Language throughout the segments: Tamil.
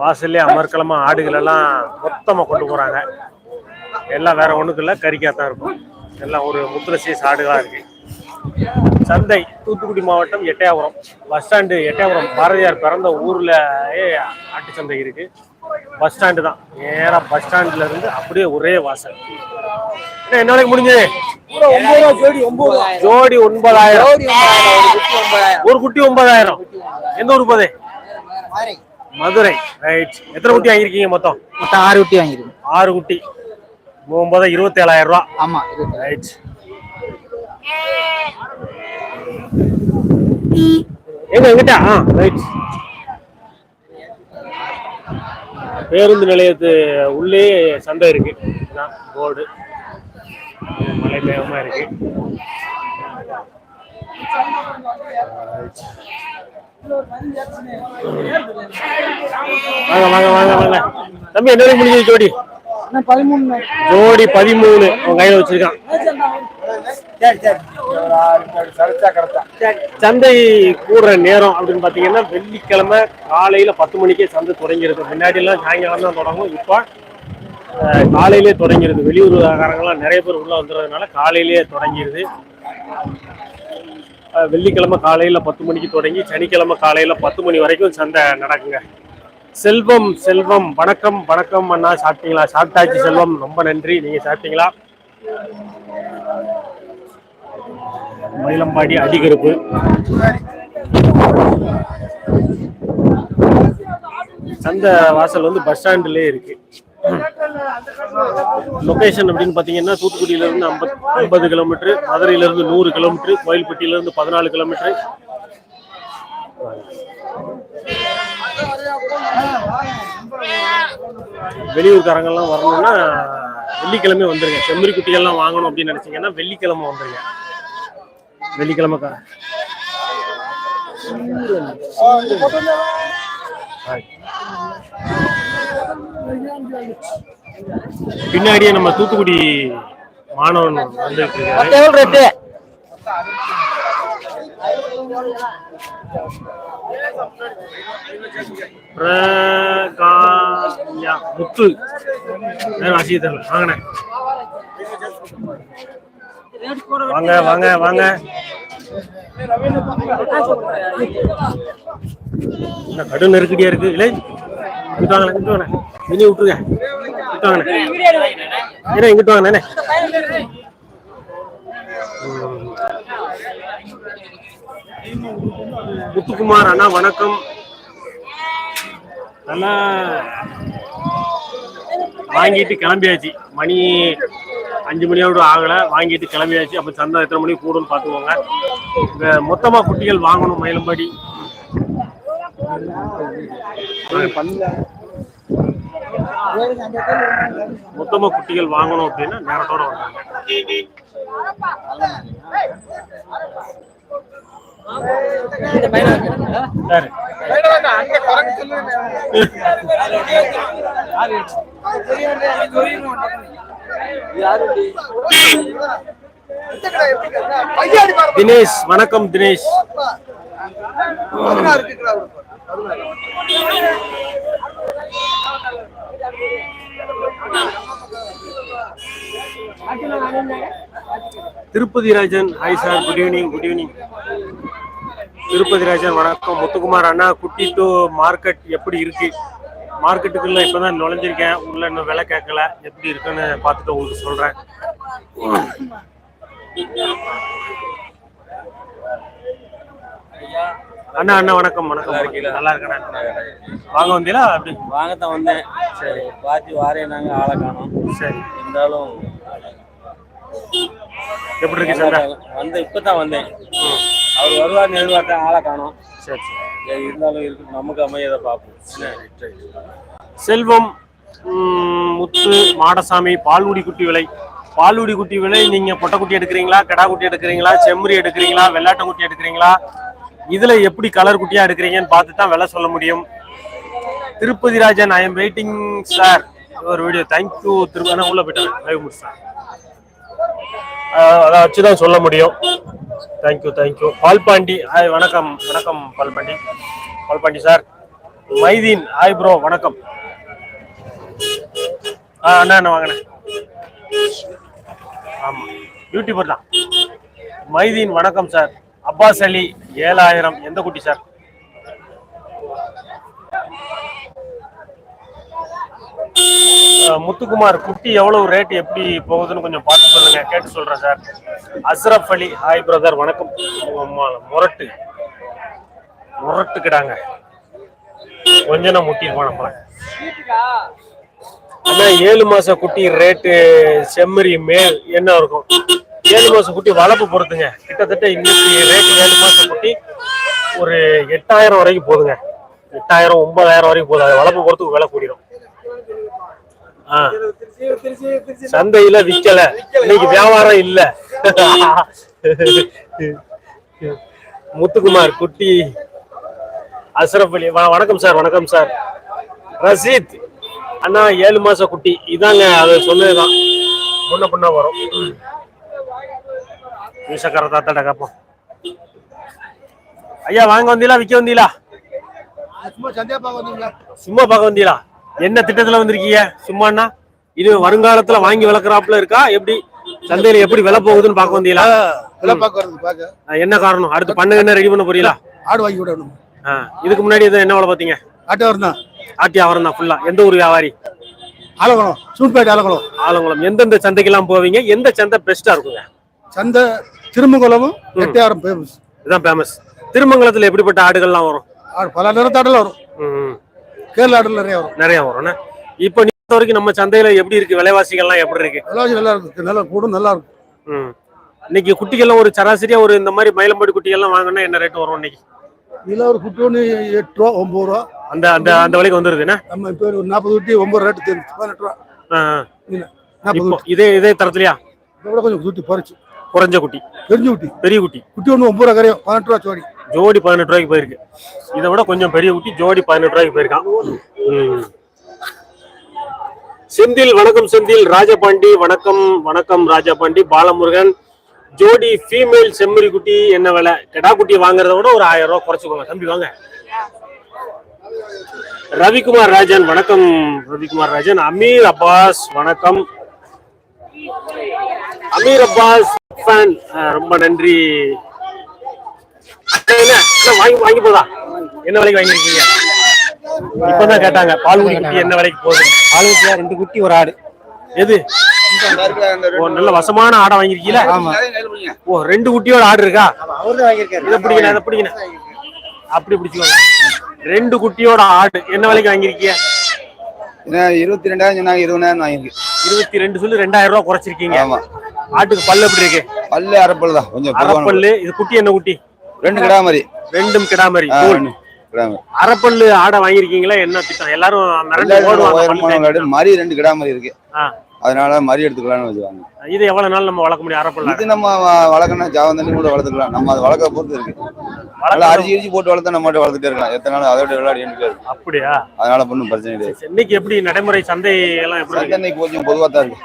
வாசல்லே அமர்க்கலமா ஆடுகள் எல்லாம் மொத்தமா கொண்டு போறாங்க. எல்லாம் வேற ஒண்ணுக்கு இல்ல கறிக்கா தான் இருக்கும். எல்லாம் ஒரு முத்திர சீஸ் ஆடுகளா இருக்கு. சந்தை தூத்துக்குடி மாவட்டம் Ettayapuram. Bus stand Ettayapuram. Bharathiyar பிறந்த ஊர்ல ஆட்டு சந்தை இருக்கு. பஸ் ஸ்டாண்டு தான். நேரா பஸ் ஸ்டாண்ட்ல இருந்து அப்படியே ஒரே வாசல். என்ன, என்ன முடிஞ்சது? ஜோடி ஒன்பது ஜோடி ஒன்பதாயிரம். ஜோடி ஒன்பதாயிரம். ஒரு குட்டி ஒன்பதாயிரம். ஒரு குட்டி ஒன்பதாயிரம் எந்த ஊர் போதே மதுரை. ரைட் எத்தனை குட்டி வாங்கியிருக்கீங்க மொத்தம்? மொத்தம் ஆறு குட்டி வாங்கிருக்கு ஆறு குட்டி. ஒன்பது இருபத்தி ஏழாயிரம் ரூபா. ஆமா ரைட் எங்க எங்கிட்ட? ஆ ரைட் பேருந்து நிலையத்து உள்ளே சந்தை இருக்கு. போர்டு மழை வேகமா இருக்கு. வாங்க வாங்க வாங்க வாங்க. தம்பி என்ன வரைக்கும் முடிஞ்சது ஜோடி? பதிமூணு ஜோடி பதிமூணு. உங்க கையில வச்சிருக்கான். சந்தை கூடுற நேரம் அப்படின்னு பாத்தீங்கன்னா வெள்ளிக்கிழமை காலையில பத்து மணிக்கே சந்தை தொடங்கிருது முன்னாடி எல்லாம் சாயங்காலம் தான் தொடங்கும். இப்போ காலையிலே தொடங்கிருது வெளியூர்காரங்களாம் நிறைய பேர் உள்ள வந்துடுறதுனால காலையிலேயே தொடங்கிருது வெள்ளிக்கிழமை காலையில் பத்து மணிக்கு தொடங்கி சனிக்கிழமை காலையில் பத்து மணி வரைக்கும் சந்தை நடக்குங்க. செல்வம் செல்வம். வணக்கம் வணக்கம் அண்ணா. சாப்பிட்டீங்களா? சாப்பிட்டாச்சு செல்வம். ரொம்ப நன்றி. நீங்கள் சாப்பிட்டீங்களா? மயிலம்பாடி அடிகருப்பு. சந்தை வாசல் வந்து பஸ் ஸ்டாண்டுலயே இருக்கு. லொக்கேஷன் அப்படின்னு பார்த்தீங்கன்னா தூத்துக்குடியிலேருந்து ஐம்பத் ஐம்பது கிலோமீட்ரு மதுரையிலேருந்து நூறு கிலோமீட்ரு கோயில்பட்டியிலேருந்து பதினாலு கிலோமீட்ரு வெளியூர்காரங்கெல்லாம் வரணும்னா வெள்ளிக்கிழமை வந்துருங்க. செம்மறி குட்டிகள்லாம் வாங்கணும் அப்படின்னு நினைச்சீங்கன்னா வெள்ளிக்கிழமை வந்துருங்க. வெள்ளிக்கிழமை கா- Right. பின்னாடியே நம்ம தூத்துக்குடி மாணவன் பிரகாயா முத்து ஆசிய தெரியல வாங்கண்ணே வாங்க வாங்க வாங்க. கடும் நெருக்கடியா இருக்கு? இல்லை இங்கிட்டு வாங்க இங்கிட்டு வாங்க மினி விட்டுருங்க. வாங்கண்ணே இங்கிட்டு வாங்கண்ணே முத்துக்குமார் அண்ணா வணக்கம். நல்லா வாங்கிட்டு கிளம்பியாச்சு. மணி அஞ்சு மணியோட ஆகலை. வாங்கிட்டு கிளம்பியாச்சு. அப்போ சந்தை எத்தனை மணிக்கு கூடும்னு பார்த்துக்கோங்க. இங்க மொத்தமா குட்டிகள் வாங்கணும் மயிலம்பாடி. மொத்தமா குட்டிகள் வாங்கணும் அப்படின்னா நேரத்தோட சரி. தினேஷ் வணக்கம் Dinesh. Tirupati Rajan. Hi sir good evening good evening Tirupati Rajan வணக்கம். முத்துக்குமார் அண்ணா குட்டி டு மார்க்கெட் எப்படி இருக்கு? மார்க்கெட்டுக்குள்ள இப்பதான் நுழைஞ்சிருக்கேன். உள்ள இன்னும் விலை கேட்கல. எப்படி இருக்குன்னு பார்த்துட்டு உங்களுக்கு சொல்றேன். அண்ணா அண்ணா வணக்கம் வணக்கம். வணக்கம். நல்லா இருக்கேன் வாங்க வந்தீங்களா? அப்படி. வாங்கத்தான் வந்தேன். சரி பாத்தி வாரேன் நாங்க ஆளை காணோம். சரி. இருந்தாலும் எப்படி இருக்கு சண்டை? வந்து இப்பதான் வந்தேன். அவர் வருவார் எதிர்பார்த்தேன் ஆளை காணோம். சரி சரி. சரி, இருந்தாலும் இருக்கு நமக்கு அமையதை பார்ப்போம். செல்வம் முத்து மாடசாமி பால்குடி குட்டி விலை. பால்குடி குட்டி விலை நீங்க பொட்டைக்குட்டி எடுக்கிறீங்களா கிடா குட்டி எடுக்கிறீங்களா செம்மறி எடுக்கிறீங்களா வெள்ளாட்டு குட்டி எடுக்கிறீங்களா? இதுல எப்படி கலர் குட்டியா எடுக்கிறீங்கன்னு பார்த்து தான் விலை சொல்ல முடியும். Tirupati Rajan I am waiting sir ஒரு வீடியோ தேங்க்யூ திருப்பதி. உள்ள போயிட்டேன் லைவ் முடிச்சேன் அதை வச்சு தான் சொல்ல முடியும். தேங்க்யூ தேங்க்யூ பால்பாண்டி ஹாய் வணக்கம். வணக்கம் Palpandi Palpandi sir Maideen. Hi bro வணக்கம். ஆ அண்ணா அண்ணா வாங்கண்ணே ஆமாம் யூடியூபர் தான். மைதீன் வணக்கம் சார் அப்பாஸ் அலி ஏழாயிரம். எந்த குட்டி சார் முத்துக்குமார் குட்டி எவ்வளவு ரேட் எப்படி போகுதுன்னு கொஞ்சம் பார்த்து சொல்லுங்க. கேட்டு சொல்றேன் sir. Ashraf Ali hi brother வணக்கம். முரட்டு. முரட்டுக்கிடாங்க. கொஞ்ச நான் முட்டிருப்போம் ஆனா ஏழு மாச குட்டி ரேட்டு செம்மறி மேல் என்ன இருக்கும்? ஏழு மாச குட்டி வளர்ப்பு பொறுத்துங்க. கிட்டத்தட்ட இன்னைக்கு ரேட்டு ஏழு மாச குட்டி ஒரு எட்டாயிரம் வரைக்கும் போகுதுங்க எட்டாயிரம் ஒன்பதாயிரம் வரைக்கும் போதும். அது வளர்ப்பு பொறுத்து விலை கூடிடும் சந்தையில விக்கல. இன்னைக்கு வியாபாரம் இல்ல. முத்துக்குமார் குட்டி. அஸ்ரப் அலி வணக்கம் சார் வணக்கம் சார். ரசீத். அண்ணா ஏழு மாச குட்டி. இதாங்க அது சொன்னதுதான். முன்ன பின்ன வரும். வீசக்கர தாத்தாட கேப்போம். ஐயா வாங்க வந்தீங்களா? விக்க வந்தீங்களா? சும்மா சந்தியா பார்க்க வந்தீங்களா? சும்மா பார்க்க வந்தீங்களா? என்ன திட்டத்துல வந்திருக்கீங்க? சும்மாண்ணா இது வருங்காலத்துல வாங்கி வளர்க்குறாப்புல இருக்கா? எப்படி? சந்தையில எப்படி விலை போகுதுன்னு பார்க்க வந்தீங்களா? விலை பார்க்க. வருது பார்க்க என்ன காரணம்? அடுத்து பண்ணுங்க என்ன ரெடி பண்ண போறீங்களா? ஆடு வாங்கி விடணும். இதுக்கு முன்னாடி எதுவும் என்ன வேலை பார்த்தீங்க? ஆட்டவர் தான் ஆட்டி அவரம் தான் ஃபுல்லா எந்த ஊர் வியாபாரி? ஆலகுளம் சூட்பேட்டை ஆலகுளம் ஆலங்குளம். எந்தெந்த சந்தைக்கெல்லாம் போவீங்க? எந்த சந்தை பெஸ்டா இருக்குங்க? சந்தை திருமங்குளமும் எட்டாயிரம் ஃபேமஸ் இதுதான் ஃபேமஸ் திருமங்கலத்துல எப்படிப்பட்ட ஆடுகள்லாம் வரும்? பல நிறத்தாடல வரும். கேரள ஆடுல நிறைய வரும். நிறைய வரும்ண்ணே இப்போ நீ வரைக்கும் நம்ம சந்தையில எப்படி இருக்கு? விலைவாசிகள்லாம் எப்படி இருக்கு? விலைவாசி நல்லா இருக்கு. நல்லா கூடும் நல்லா இருக்கும். ம். இன்னைக்கு குட்டிகள்லாம் ஒரு சராசரியா ஒரு இந்த மாதிரி மயிலம்பாடி குட்டிகள்லாம் வாங்கினா என்ன ரேட் வரும் இன்னைக்கு? இதில் ஒரு குட்டி ஒன்று எட்டு ரூபா ஒம்பது ரூபா. அந்த அந்த அந்த விலைக்கு வந்துருதுண்ணே நம்ம இப்போ ஒரு நாற்பது குட்டி ஒம்பது ரேட்டு தெரிஞ்சு பதினெட்டு ரூபா. நாற்பது இதே இதே தரத்துலயா? இதை விட கொஞ்சம் குட்டி பறிச்சு குறைஞ்ச குட்டி. தெரிஞ்சு குட்டி. பெரிய குட்டி. குட்டி ஒன்று ஒம்பது ரூபா கரையும். பதினெட்டு ரூபா சோடி. ஜோடி பதினெட்டு ரூபாய்க்கு போயிருக்கு. இதை விட கொஞ்சம் பெரிய குட்டி ஜோடி பதினெட்டு ரூபாய்க்கு போயிருக்கான். செந்தில் வணக்கம் செந்தில். ராஜபாண்டி வணக்கம் வணக்கம் ராஜபாண்டி. பாலமுருகன். ஜோடி ஃபீமேல் செம்மறி குட்டி என்ன விலை? கெடா குட்டி வாங்குறத விட ஒரு ஆயிரம் ரூபாய் குறைச்சுக்கோங்க. தம்பி வாங்க. ரவிக்குமார் ராஜன் வணக்கம். ரவிக்குமார் ராஜன். அமீர் அப்பாஸ் வணக்கம். அமீர் அப்பாஸ் ரொம்ப நன்றி. வாங்கி வாங்கி போதா? என்ன விலைக்கு வாங்கிருக்கீங்க இப்பதான் கேட்டாங்க பால்குடி குட்டி என்ன விலைக்கு போகுது? ஆளுக்கு ரெண்டு குட்டி ஒரு ஆடு. எது? நல்ல வசமான ஆடை வாங்கிருக்கீல ஓ ரெண்டு குட்டியோட ஆடு இருக்கா? இதை பிடிக்கணும் இதை பிடிக்கணும். அப்படி பிடிச்சுக்கோங்க. ரெண்டு குட்டியோட ஆடு என்ன விலைக்கு வாங்கிருக்கீங்க இருபத்தி ரெண்டாயிரம் சொன்னாங்க இருபதாயிரம் வாங்கிருக்கு இருபத்தி ரெண்டு சொல்லி ரெண்டாயிரம் ரூபாய் குறைச்சிருக்கீங்க. ஆமா. ஆட்டுக்கு பல்லு எப்படி இருக்கு? பல்லு அரைப்பல் தான் கொஞ்சம் அரைப்பல்லு இது குட்டி என்ன குட்டி? ரெண்டு கிடா மாதிரி ரெண்டும் கிடாமரி. கிடா மாதிரி அரைப்பல்லு ஆடை வாங்கிருக்கீங்களா என்ன திட்டம்? எல்லாரும் மரி ரெண்டு கிடா மாதிரி இருக்கு. அதனால மரி எடுத்துக்கலாம்னு வச்சுவாங்க இது எவ்வளவு நாள் நம்ம வளர்க்க முடியும் அரைப்பல்ல இது நம்ம வளர்க்கணும் ஜாவம் தண்ணி கூட வளர்த்துக்கலாம். நம்ம அது வளர்க்க பொறுத்து இருக்கு. நல்லா அரிசி அரிசி போட்டு வளர்த்தா நம்ம மட்டும் வளர்த்துட்டே இருக்கலாம். எத்தனை நாள் அதோட விளையாடி எனக்கு அப்படியா? அதனால ஒன்றும் பிரச்சனை கிடையாது இன்னைக்கு எப்படி நடைமுறை சந்தை எல்லாம் எப்படி? சந்தை கொஞ்சம் பொதுவாக தான் இருக்கு.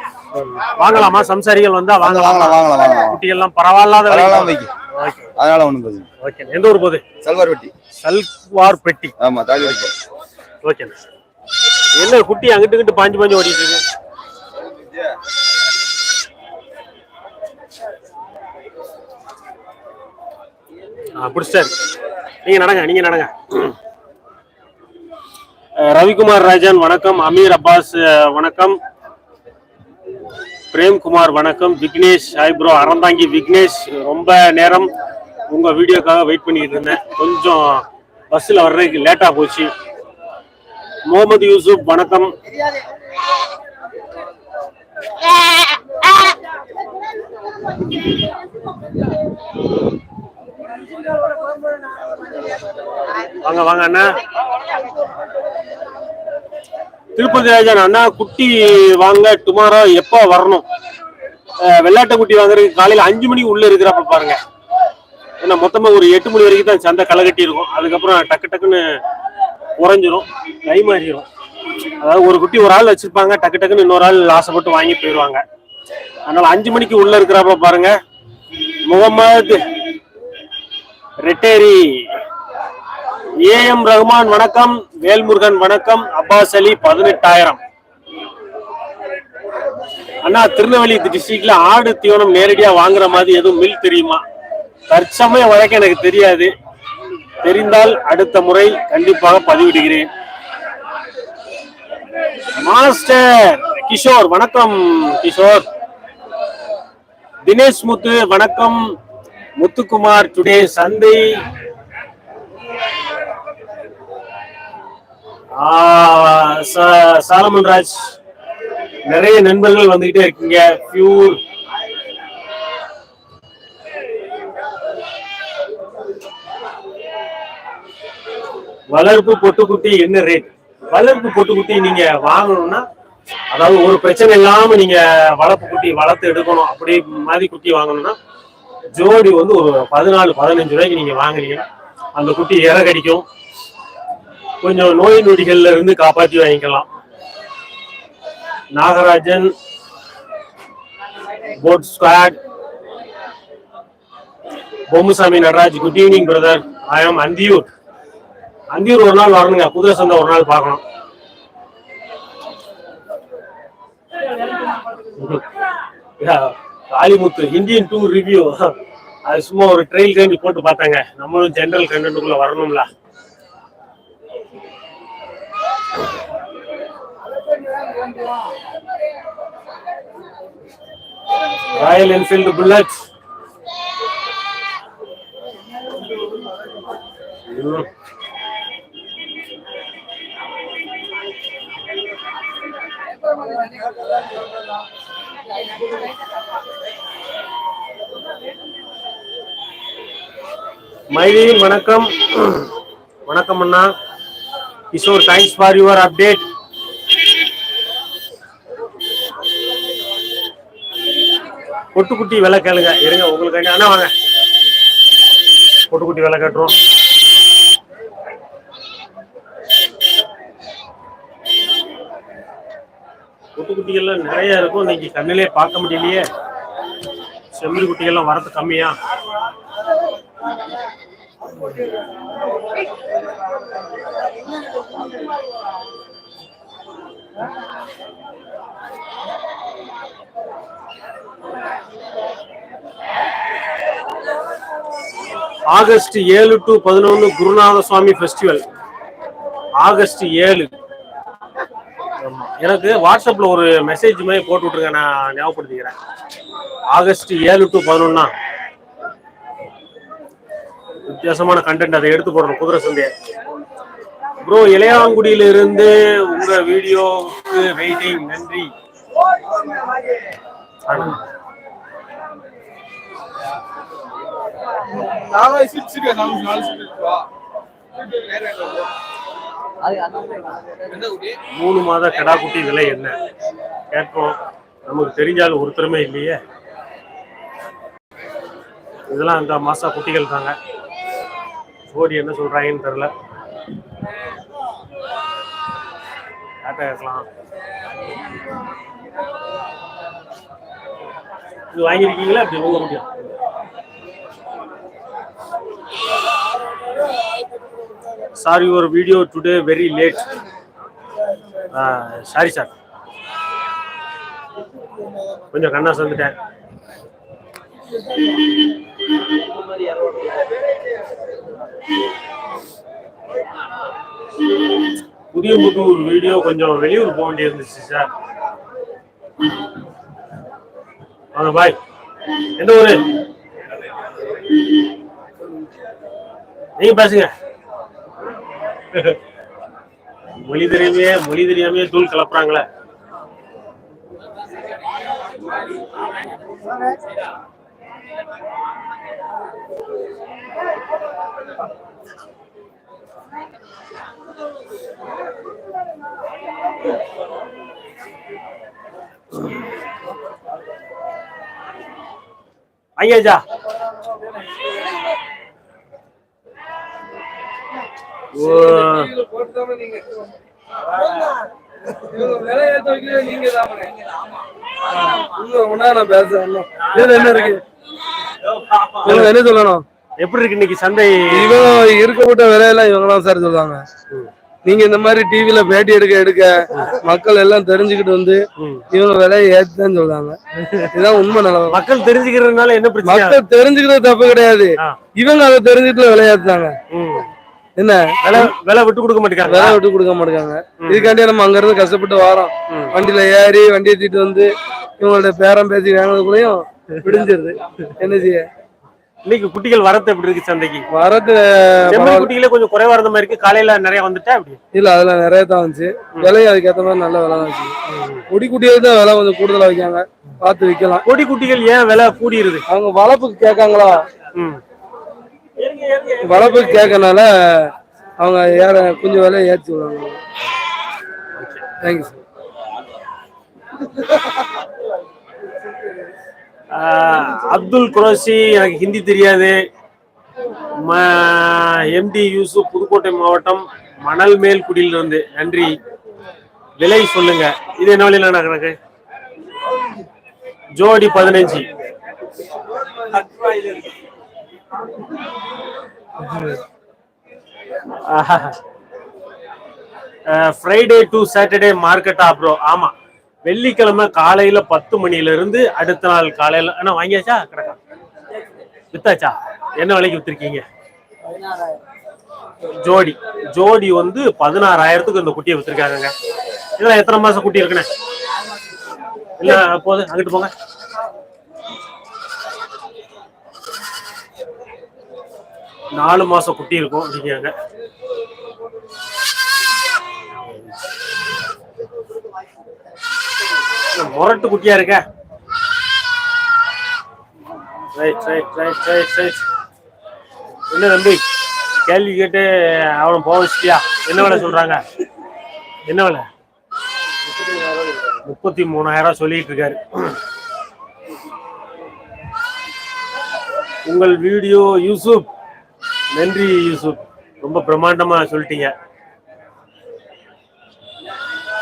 வாங்கலாமா? சம்சாரிகள் வந்தா வாங்க வாங்கலாம்? வாங்கலாம் வாங்கலாம் குட்டிகள்லாம் பரவாயில்லாத வைக்கும். அதனால ஒன்றும் பிரச்சனை. ஓகே. எந்த ஊர் போகுது? சல்வார் வெட்டி சல்வார் பெட்டி ஆமா தாலி வெட்டி ஓகே. என்ன குட்டி அங்கிட்டு இங்கிட்டு பாஞ்சு பாஞ்சு ஓடிட்டு இருக்கு? பிடிச்சாரு நீங்க நடங்க நீங்க நடங்க. ரவிக்குமார் ராஜன் வணக்கம். அமீர் அப்பாஸ் வணக்கம். பிரேம்குமார் வணக்கம். விக்னேஷ் ஹாய் ப்ரோ அறந்தாங்கி விக்னேஷ் ரொம்ப நேரம் உங்கள் வீடியோக்காக வெயிட் பண்ணிக்கிட்டு இருந்தேன். கொஞ்சம் பஸ்ஸில் வர்றதுக்கு லேட்டாக போச்சு. முகமது யூசுப் வணக்கம். வாங்க வாங்க அண்ணா. திருப்பதி ராஜன் அண்ணா குட்டி வாங்க டுமாரோ எப்போ வரணும்? வெள்ளாட்ட குட்டி வாங்குறதுக்கு காலையில அஞ்சு மணிக்கு உள்ள இருக்கிறப்ப பாருங்க. ஏன்னா மொத்தமா ஒரு எட்டு மணி வரைக்கும் தான் சந்தை களை கட்டி இருக்கும் அதுக்கப்புறம் டக்கு டக்குன்னு குறைஞ்சிரும் கை மாறிடும் அதாவது ஒரு குட்டி ஒரு ஆள் வச்சிருப்பாங்க டக்கு டக்குன்னு இன்னொரு ஆள் ஆசைப்பட்டு வாங்கி போயிடுவாங்க. அதனால அஞ்சு மணிக்கு உள்ள இருக்கிறப்ப பாருங்க முகமது ரெட்டேரி. ஏஎம் ரஹ்மான் வணக்கம் வேல்முருகன் வணக்கம் அப்பாஸ் அலி பதினெட்டாயிரம். அண்ணா திருநெல்வேலி டிஸ்ட்ரிக்ட்ல ஆடு தீவனம் நேரடியா வாங்குற மாதிரி எதுவும் மில் தெரியுமா? தற்சமயம் வழக்கு எனக்கு தெரியாது. தெரிந்தால் அடுத்த முறை கண்டிப்பாக பதிவிடுகிறேன். மாஸ்டர் கிஷோர் வணக்கம் கிஷோர். தினேஷ் முத்து வணக்கம். முத்துக்குமார் டுடே சந்தை ஆ, ச- சாலமன் ராஜ் நிறைய நண்பர்கள் வந்துகிட்டே இருக்கீங்க. பியூர் வளர்ப்பு பொட்டுக்குட்டி என்ன ரேட் வளர்ப்பு பொட்டுக்குட்டி நீங்க வாங்கணும்னா அதாவது ஒரு பிரச்சனை இல்லாம நீங்க வளர்ப்பு குட்டி வளர்த்து எடுக்கணும் அப்படி மாதிரி குட்டி வாங்கணும்னா ஜோடி வந்து ஒரு பதினாலு பதினஞ்சு ரூபாய்க்கு நீங்க வாங்குறீங்க அந்த குட்டி இறகடிக்கும். கொஞ்சம் நோய் நொடிகள்ல இருந்து காப்பாற்றி வாங்கிக்கலாம். Nagarajan boat squad Bommusamy Natraj good evening brother I am Anthiyur Anthiyur ஒரு நாள் வரணுங்க. குதிரை சந்தை ஒரு நாள் பார்க்கணும். காளிமுத்து இந்தியன் டூர் ரிவ்யூ அது சும்மா ஒரு ட்ரெயில் கேண்டி போட்டு பார்த்தாங்க. நம்மளும் ஜென்ரல் கண்டென்ட்டுக்குள்ள வரணும்ல. ராயல் என்ஃபீல்டு புல்லட் மைதி வணக்கம். வணக்கம் அண்ணா. Kishore thanks for your update பொட்டுக்குட்டி விலை கேளுங்க. இருங்க உங்களுக்கு அண்ணா வாங்க. பொட்டுக்குட்டி விலை கேட்டுரும் பொட்டுக்குட்டிகள்லாம் நிறைய இருக்கும். இன்னைக்கு கண்ணிலே பார்க்க முடியலையே. செம்மறி குட்டிகள்லாம் வரது கம்மியா. ஆகஸ்ட் ஏழு டு பதினொன்று குருநாத சுவாமி ஃபெஸ்டிவல் ஆகஸ்ட் ஏழு. எனக்கு வாட்ஸ்அப்ல ஒரு மெசேஜ் மாதிரி போட்டு விட்டுருங்க நான் ஞாபகப்படுத்திக்கிறேன். ஆகஸ்ட் ஏழு டு பதினொன்னா. வித்தியாசமான கண்டென்ட் அதை எடுத்து போடணும் குதிரை சந்தைய. ப்ரோ இளையாங்குடியில இருந்து உங்க வீடியோவுக்கு வெயிட்டிங் நன்றி. மூணு மாத கடா குட்டி விலை என்ன? கேட்போம். நமக்கு தெரிஞ்சாலும் ஒருத்தருமே இல்லையே. இதெல்லாம் அந்த மாசா குட்டிகள் தாங்க. ஜோடி என்ன சொல்றாங்கன்னு தெரியல. இருக்கலாம் இது வாங்கியிருக்கீங்களா? அப்படி உங்க முடியும். Sorry your video today very late sorry sir கொஞ்சம் கண்ணா சொல்லிட்டேன். புதிய புத்தூர் வீடியோ கொஞ்சம் வெளியூர் போக வேண்டியிருந்துச்சு சார் வாங்க பாய் எந்த ஊரு? நீங்க பேசுங்க. மொழி தெரியாமே மொழி தெரியாமே தூள் கலப்புறாங்களே. ஐயாஜா ஓ விலை ஏத்த வைக்கிறது நீங்க தான் இன்னும் ஒன்னா நான் பேசுறேன் இன்னும். இதுல என்ன இருக்கு? என்ன சொல்லணும்? எப்படி இருக்கு இன்னைக்கு சந்தை? இவங்க இருக்கப்பட்ட விலையெல்லாம் இவங்க தான் சார் சொல்லுவாங்க நீங்க இந்த மாதிரி டிவில பேட்டி எடுக்க எடுக்க மக்கள் எல்லாம் தெரிஞ்சுக்கிட்டு வந்து. இவங்க விலையை ஏத்துதான் சொல்றாங்க. இதுதான் உண்மை நிலவரம். மக்கள் தெரிஞ்சுக்கிறதுனால என்ன பிரச்சனை? மக்கள் தெரிஞ்சுக்கிறது தப்பு கிடையாது. இவங்க அதை தெரிஞ்சுட்டு விளையாடுறாங்க. என்ன? விலை விலை விட்டு கொடுக்க மாட்டேங்கிறாங்க. விலை விட்டு கொடுக்க மாட்டாங்க இதுக்காண்டி நம்ம அங்க இருந்து கஷ்டப்பட்டு வரோம். வண்டியில ஏறி வண்டி ஏத்திட்டு வந்து இவங்கள்ட்ட பேரம் பேசி வாங்கினதுக்குள்ளயும் விடிஞ்சிருது. என்ன செய்ய? இன்னைக்கு குட்டிகள் வரத்து எப்படி இருக்கு சந்தைக்கு? வரது செம்மறி குட்டிகளே கொஞ்சம் குறைவா இருந்த மாதிரி இருக்கு. காலையில நிறைய வந்துட்டா அப்படி இல்ல அதுல நிறைய தான் வந்துச்சு. விலையும் அதுக்கேற்ற மாதிரி நல்ல விலை வந்துச்சு. கொடி குட்டியில் தான் விலை கொஞ்சம் கூடுதலா வைக்காங்க பார்த்து விற்கலாம். கொடி குட்டிகள் ஏன் விலை கூடிருது? அவங்க வளர்ப்புக்கு கேட்காங்களா? ம். வளர்ப்புக்கு கேட்கறனால அவங்க ஏற கொஞ்சம் விலையை ஏற்றி விடுவாங்க தேங்க்யூ சார் அப்துல் குரோசி எனக்கு ஹிந்தி தெரியாது. எம்டி யூசுப் புதுக்கோட்டை மாவட்டம் மணல் மேல் குடியிலிருந்து நன்றி. விலை சொல்லுங்க. இது என்ன விலையில நடக்கிறது ஜோடி பதினஞ்சு. ஃப்ரைடே டு சாட்டர்டே மார்க்கெட்டா ப்ரோ ஆமா. வெள்ளிக்கிழமை காலையில பத்து மணில இருந்து அடுத்த நாள் காலையில என்ன வாங்கியாச்சா? கிடக்கா? வித்தாச்சா? என்ன விலைக்கு வித்திருக்கீங்க? ஜோடி. ஜோடி வந்து பதினாறாயிரத்துக்கு இந்த குட்டியை வித்திருக்காங்க இதெல்லாம் எத்தனை மாசம் குட்டி இருக்குண்ணே இல்ல போது அங்கிட்டு போங்க. நாலு மாசம் குட்டி இருக்கும் அப்படிங்கிறாங்க. என்ன முரட்டு குட்டியா இருக்க? Right right right right right என்ன தம்பி? கேள்வி கேட்டு அவனை போக வச்சிட்டியா? என்ன விலை சொல்றாங்க? என்ன விலை? முப்பத்தி மூணாயிரம் சொல்லிட்டு இருக்காரு உங்கள் வீடியோ யூசுப். நன்றி யூசுப். ரொம்ப பிரம்மாண்டமா சொல்லிட்டீங்க.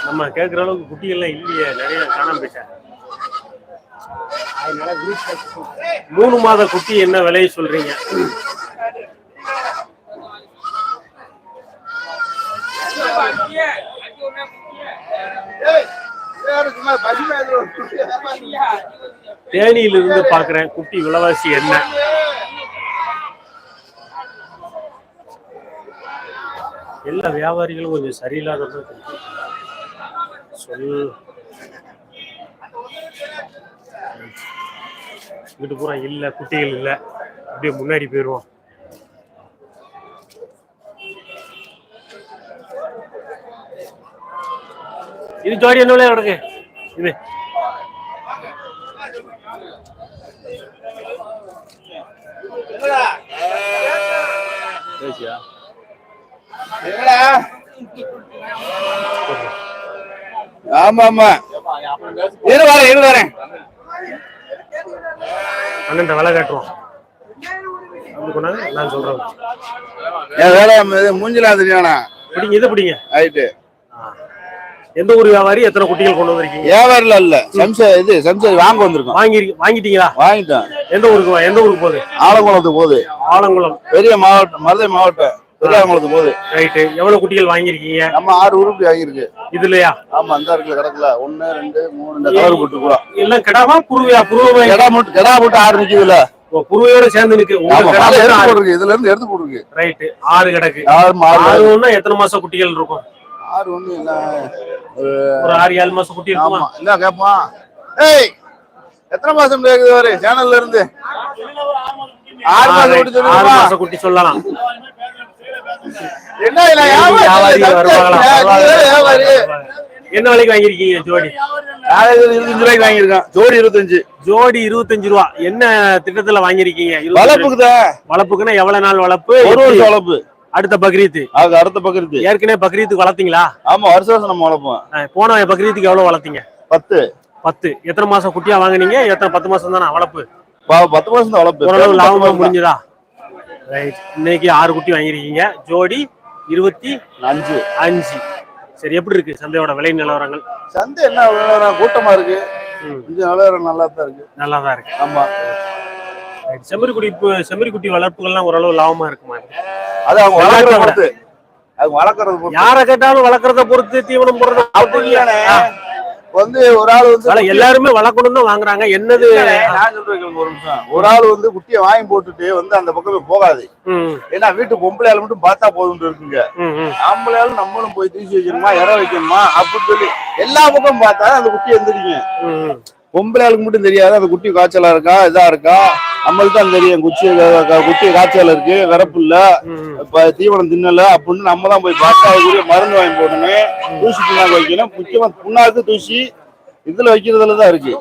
நம்ம கேட்குற அளவுக்கு குட்டிகள்லாம் இல்லையே நிறைய காணாம போயிட்டேன் மூணு மாத குட்டி என்ன விலையை சொல்றீங்க? தேனியிலிருந்து பாக்குறேன் குட்டி விலைவாசி என்ன? எல்லா வியாபாரிகளும் கொஞ்சம் சரியில்லாத சொல் இங்கிட்டு பூரா இல்ல குட்டிகள் இல்ல. அப்படியே முன்னாடி போயிருவோம். இது ஜோடி என்ன விலையா கிடக்கு இது. ஆமா ஆமா இரு வரேன் இரு வரேன் அண்ணன் விலை காட்டுவோம் நான் சொல்றேன். என் வேலை மூஞ்சில தெரியானா பிடிங்க இதை பிடிங்க. ரைட்டு எந்த ஊர் வியாபாரி எத்தனை குட்டிகள் கொண்டு வந்திருக்கீங்க? வியாபாரில இல்ல. சம்ச இது சம்சரி வாங்க வந்திருக்கோம். வாங்கி வாங்கிட்டீங்களா? வாங்கிட்டோம். எந்த ஊருக்கு எந்த ஊருக்கு போகுது? ஆலங்குளத்துக்கு போகுது. ஆலங்குளம். பெரிய மாவட்டம் மதுரை மாவட்டம் பெரியாங்குளத்துக்கு போகுது ரைட்டு எவ்வளவு குட்டிகள் வாங்கியிருக்கீங்க? நம்ம ஆறு உருப்படி வாங்கியிருக்கு. இதுலயா? ஆமா அந்த இருக்குல்ல கிடக்குல. ஒண்ணு ரெண்டு மூணு இந்த கலர் போட்டு கூட. எல்லாம் கிடாவா குருவியா? குருவை கெடா மூட்டு கெடா மூட்டு ஆறு நிக்குதுல குருவையோட சேர்ந்து நிக்கு. இதுல இருந்து எடுத்து போட்டுருக்கு. ரைட்டு ஆறு கிடக்கு. ஆறு ஆறு ஆறுன்னா எத்தனை மாசம் குட்டிகள் இருக்கும்? ஆறு ஒண்ணு இல்ல. ஒரு ஆறு ஏழு மாசம் குட்டி இருக்குமா? ஆமா. என்ன கேப்பான் ஏய் எத்தனை மாசம் பாரு சேனல்ல இருந்து. ஆறு மாசம் குட்டி ஆறு மாசம் குட்டி சொல்லலாம். என்ன என்ன விலைக்கு வாங்கியிருக்கீங்க ஜோடி? இருபத்தஞ்சு ரூபாய்க்கு வாங்கியிருக்கான் ஜோடி இருபத்தஞ்சு. ஜோடி இருபத்தஞ்சு ரூபா. என்ன திட்டத்துல வாங்கியிருக்கீங்க? 25 வளர்ப்புக்கு தான் வளர்ப்புக்குன்னா எவ்வளவு நாள் வளர்ப்பு? ஒரு வருஷம் வளர்ப்பு. அடுத்த பக்ரீத் அது அடுத்த பக்கத்து ஏற்கனவே பக்ரீத்துக்கு வளர்த்தீங்களா? ஆமா வருஷம் வருஷம் நம்ம வளர்ப்போம். போன பக்ரீத்துக்கு எவ்வளவு வளர்த்தீங்க? பத்து. பத்து. எத்தனை மாசம் குட்டியா வாங்குனீங்க? எத்தனை பத்து மாசம் தானே வளர்ப்பு? பத்து மாசம் தான் வளர்ப்பு. லாபமா. முடிஞ்சதா? ரைட் இன்னைக்கு ஆறு குட்டி வாங்கியிருக்கீங்க. ஜோடி இருபத்தி அஞ்சு. அஞ்சு. சரி எப்படி இருக்கு சந்தையோட விலை நிலவரங்கள்? சந்தை என்ன வியாபாரம் கூட்டமா இருக்கு. கொஞ்சம் நிலவரம் நல்லா தான் இருக்கு. நல்லா தான் இருக்கு. ஆமா. செம்மறிக்குடி செம்மறிக்குட்டி வளர்ப்புகள்லாம் ஓரளவு லாபமா இருக்குமா? அது அவங்க வளர்க்கறத பொறுத்து. அவங்க வளர்க்கறத யாரை கேட்டாலும் வளர்க்கறத பொறுத்து தீவனம் போடுறத வந்து ஒரு ஆள் வந்து எல்லாருமே வளர்க்கணும் தான் வாங்குறாங்க. என்னது? நான் சொல்றேன் ஒரு நிமிஷம். ஒரு ஆள் வந்து குட்டியை வாங்கி போட்டுட்டு வந்து அந்த பக்கமே போகாது. ம், ஏன்னா வீட்டு பொம்பளை ஆள் மட்டும் பார்த்தா போதும் இருக்குங்க. ம், ம். ஆம்பளை ஆள் நம்மளும் போய் தூசி வைக்கணுமா இற வைக்கணுமா அப்படின்னு சொல்லி எல்லா பக்கம் பார்த்தா அந்த குட்டி எந்திரிங்க ம், ம். பொம்பளை ஆளுக்கு மட்டும் தெரியாது. அந்த குட்டி காய்ச்சலா இருக்கா இதா இருக்கா? நம்மளுக்கு தான் தெரியும். குச்சி குட்டி காய்ச்சல் இருக்கு விரப்பு இல்ல. ம், ம். இப்ப தீவனம் தின்னல அப்படின்னு நம்ம தான் போய் பார்த்தா அதுக்குரிய மருந்து வாங்கி போடணும். தூசி புண்ணாக்கு வைக்கணும். முக்கியமா புண்ணாக்கு தூசி இதுல வைக்கிறதுல தான் இருக்கு.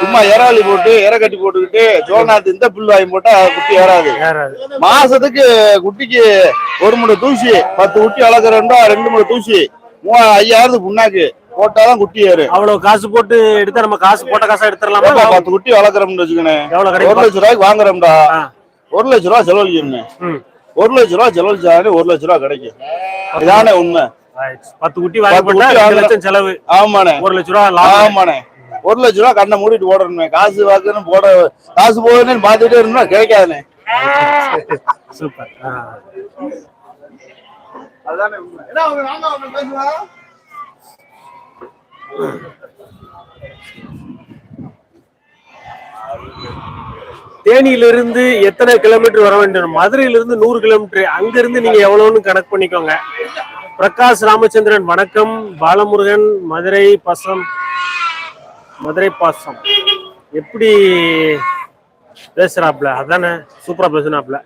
சும்மா இறாலி போட்டு இற கட்டி போட்டுக்கிட்டு சோழநாத்து இந்த புல் வாங்கி போட்டா குட்டி ஏறாது. மாசத்துக்கு குட்டிக்கு ஒரு முறை தூசி பத்து குட்டி வளர்க்குறோம்டா ரெண்டு முறை தூசி மூவா ஐயாயிரத்து புண்ணாக்கு. போட்டாதான் குட்டி ஏறு. அவ்வளவு காசு போட்டு எடுத்தா நம்ம காசு போட்ட காசா எடுத்துடலாமா? பத்து குட்டி வளர்க்குறோம்னு வச்சுக்கணே எவ்வளவு ஒரு கிடைக்கும் லட்ச ரூபாய்க்கு வாங்குறோம்டா. ஒரு லட்ச ரூபா செலவழிக்கணும் ம். ஒரு லட்ச ரூபா செலவழிச்சாலே ஒரு லட்ச ரூபா கிடைக்கும். இதானே உண்மை. பத்து குட்டி வாங்கி லட்சம் செலவு. ஆமாண்ணே. ஒரு லட்ச ரூபா ஆமாண்ணே. ஒரு லட்ச ரூபா கண்ணை மூடிட்டு ஓடணுமே காசு வாக்குன்னு போட காசு போகுதுன்னு பார்த்துட்டே இருந்தா கிடைக்காதுண்ணே. சூப்பர். அதுதானே உண்மை என்ன அவங்க வாங்க அவங்க பேசுவாங்க தேனியிலிருந்து எத்தனை கிலோமீட்டர் வர வேண்டும்? மதுரையிலிருந்து நூறு கிலோமீட்டர் அங்கிருந்து நீங்க எவ்வளவுன்னு கணக்கு பண்ணிக்கோங்க. பிரகாஷ் ராமச்சந்திரன் வணக்கம். பாலமுருகன் மதுரை பசம். மதுரை பாசம். எப்படி பேசுறாப்ல அதானே சூப்பரா பேசுனாப்ல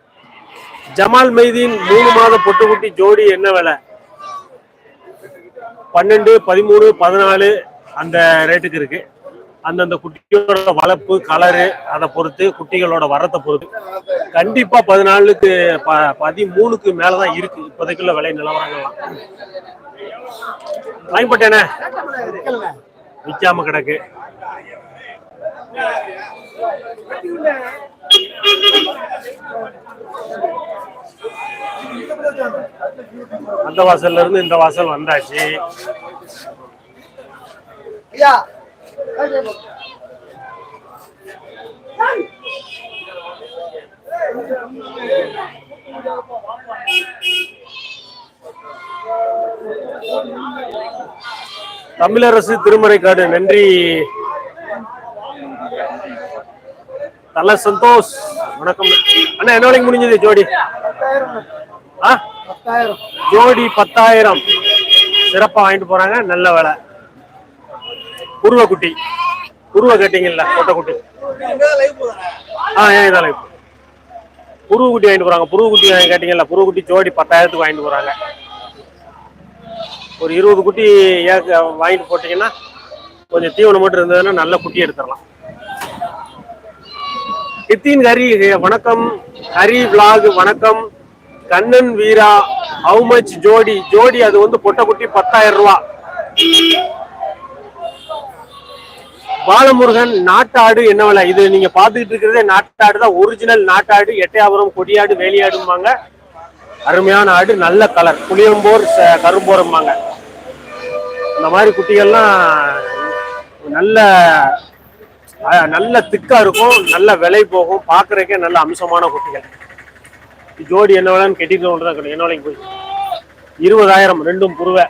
ஜமால் மைதீன் மூணு மாத பொட்டுக்குட்டி ஜோடி என்ன வேலை? பன்னெண்டு பதிமூணு பதினாலு அந்த ரேட்டுக்கு இருக்கு. அந்தந்த குட்டியோட வளர்ப்பு கலரு அதை பொறுத்து குட்டிகளோட வரத்தை பொறுத்து. கண்டிப்பா பதினாலுக்கு ப- பதிமூணுக்கு மேலதான் இருக்கு. இப்போதைக்குள்ள விலை நிலவரங்கள்லாம். வாங்கிப்பட்டேனே? விற்காம கிடக்கு. அந்த வாசல்ல இருந்து இந்த வாசல் வந்தாச்சு. தமிழரசு திருமறைக்காடு நன்றி. தல சந்தோஷ். வணக்கம். அண்ணா என்ன விலைக்கு முடிஞ்சது ஜோடி? ஆ? ஜோடி பத்தாயிரம். சிறப்பா வாங்கிட்டு போறாங்க. நல்ல விலை. உருவ குட்டி உருவ கட்டிங்கல்ல கொட்டை குட்டி ஆ ஏன் இதான். புருவ குட்டி வாங்கிட்டு போறாங்க. புருவ குட்டி கேட்டீங்கல்ல புருவ குட்டி ஜோடி பத்தாயிரத்துக்கு வாங்கிட்டு போறாங்க. ஒரு இருபது குட்டி வாங்கிட்டு போட்டீங்கன்னா கொஞ்சம் தீவனம் மட்டும் இருந்ததுன்னா நல்ல குட்டி எடுத்துடலாம். நித்தின் ஹரி வணக்கம். ஹரி vlog வணக்கம். கண்ணன் வீரா ஹவு மச் ஜோடி? ஜோடி அது வந்து பொட்டக்குட்டி பத்தாயிரம் ரூபா. பாலமுருகன் நாட்டாடு என்ன விலை? இது நீங்க பாத்துக்கிட்டு இருக்கிறதே நாட்டாடு தான். ஒரிஜினல் நாட்டாடு எட்டையாபுரம் கொடியாடு வேலியாடும்பாங்க. அருமையான ஆடு நல்ல கலர் புளியம்போர் ச- கரும்போரம்பாங்க. இந்த மாதிரி குட்டிகள்லாம் நல்ல நல்ல திக்கா இருக்கும் நல்ல விலை போகும். பார்க்கறதுக்கே நல்ல அம்சமான குட்டிகள். ஜோடி என்ன விலைன்னு கெட்டிட்டு தான் என்ன விலைக்கு போய் இருபதாயிரம் ரெண்டும் புருவை.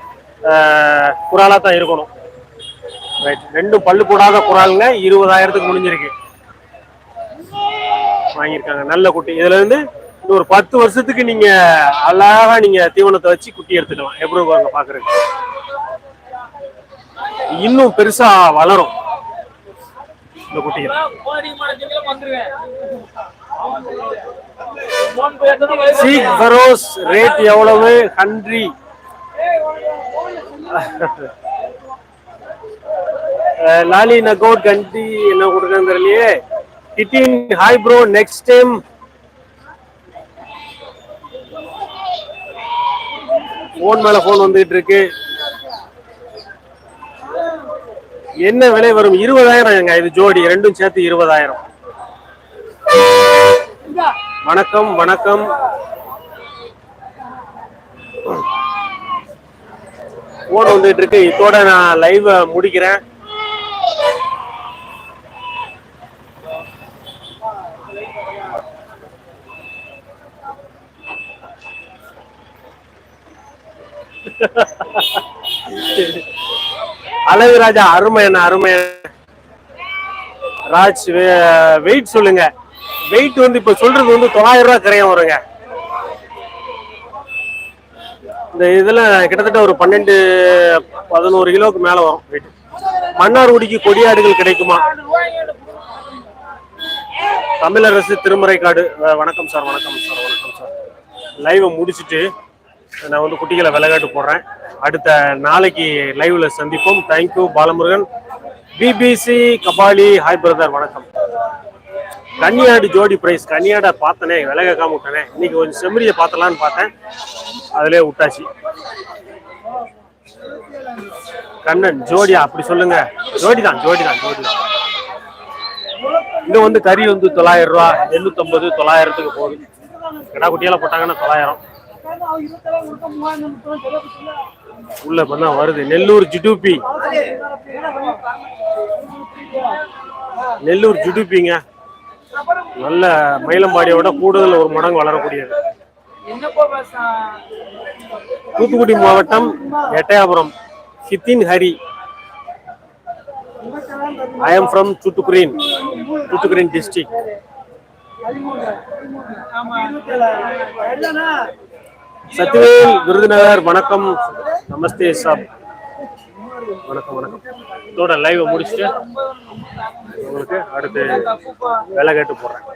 குறாலா தான் இருக்கணும். ரைட் ரெண்டும் பல்லு போடாத குராலுங்க இருபதாயிரத்துக்கு முடிஞ்சிருக்கு. வாங்கியிருக்காங்க. நல்ல குட்டி. இதுல இருந்து ஒரு பத்து வருஷத்துக்கு நீங்க அழகா நீங்க தீவனத்தை வச்சு குட்டி எடுத்துக்கலாம். எப்படி பாக்குறது பாக்குறதுக்கு. இன்னும் பெருசா வளரும். இந்த குட்டிகள் சீக் ஃபரோஸ் ரேட் எவ்வளவு? ஹண்ட்ரி லாலி நகோட் கண்டி என்ன கொடுக்குறேன்னு தெரியலையே. கிட்டின் hi bro next time phone மேல ஃபோன் வந்துகிட்டு இருக்கு. என்ன விலை வரும்? இருபதாயிரம் இது ஜோடி. ரெண்டும் சேர்த்து இருபதாயிரம். வணக்கம் வணக்கம். போன் வந்துட்டு இருக்கு. இதோட நான் லைவ் முடிக்கிறேன். Thank you. அழகு ராஜா அருமை என்ன அருமை ராஜ் வெயிட் சொல்லுங்க. வெயிட் வந்து இப்ப சொல்றது வந்து தொள்ளாயிரம் ரூபாய் கரையம் வருங்க. இந்த இதுல கிட்டத்தட்ட ஒரு பன்னெண்டு பதினோரு கிலோவுக்கு மேல வரும் வெயிட் மன்னார்குடிக்கு கொடியாடுகள் கிடைக்குமா? தமிழரசு திருமறைக்காடு. வணக்கம் சார் வணக்கம் சார் வணக்கம் சார். லைவை முடிச்சுட்டு நான் வந்து குட்டிகளை விலகாட்டு போடுறேன். அடுத்த நாளைக்கு லைவ்ல சந்திப்போம். Thank you Balamurugan. BBC Kabali hi brother வணக்கம். கன்னியாடு ஜோடி பிரைஸ் கன்னியாடை பார்த்தனே விலை விட்டனே இன்னைக்கு கொஞ்சம் செம்மறியை பார்த்தலான்னு பார்த்தேன். அதிலே விட்டாச்சு. கண்ணன் ஜோடியா? அப்படி சொல்லுங்க. ஜோடி தான் ஜோடி தான் ஜோடி தான் வந்து கறி வந்து தொள்ளாயிரம் ரூபா எண்ணூத்தம்பது தொள்ளாயிரத்துக்கு போகுது. கடா குட்டியெல்லாம் போட்டாங்கன்னா தொள்ளாயிரம். உள்ள இப்பதான் வருது. நெல்லூர் ஜிடுபி. நெல்லூர் ஜிடுபிங்க. நல்ல மயிலம்பாடியோட கூடுதல் ஒரு மடங்கு வளரக்கூடியது. தூத்துக்குடி மாவட்டம் Ettayapuram. Hithin Hari. I am from தூத்துக்குடின். தூத்துக்குடின் டிஸ்ட்ரிக்ட் சத்யவேல் விருதுநகர் வணக்கம். நமஸ்தே சாப். வணக்கம் வணக்கம். இதோட லைவை முடிச்சுட்டு உங்களுக்கு அடுத்து வேலை கேட்டு போடுறேன்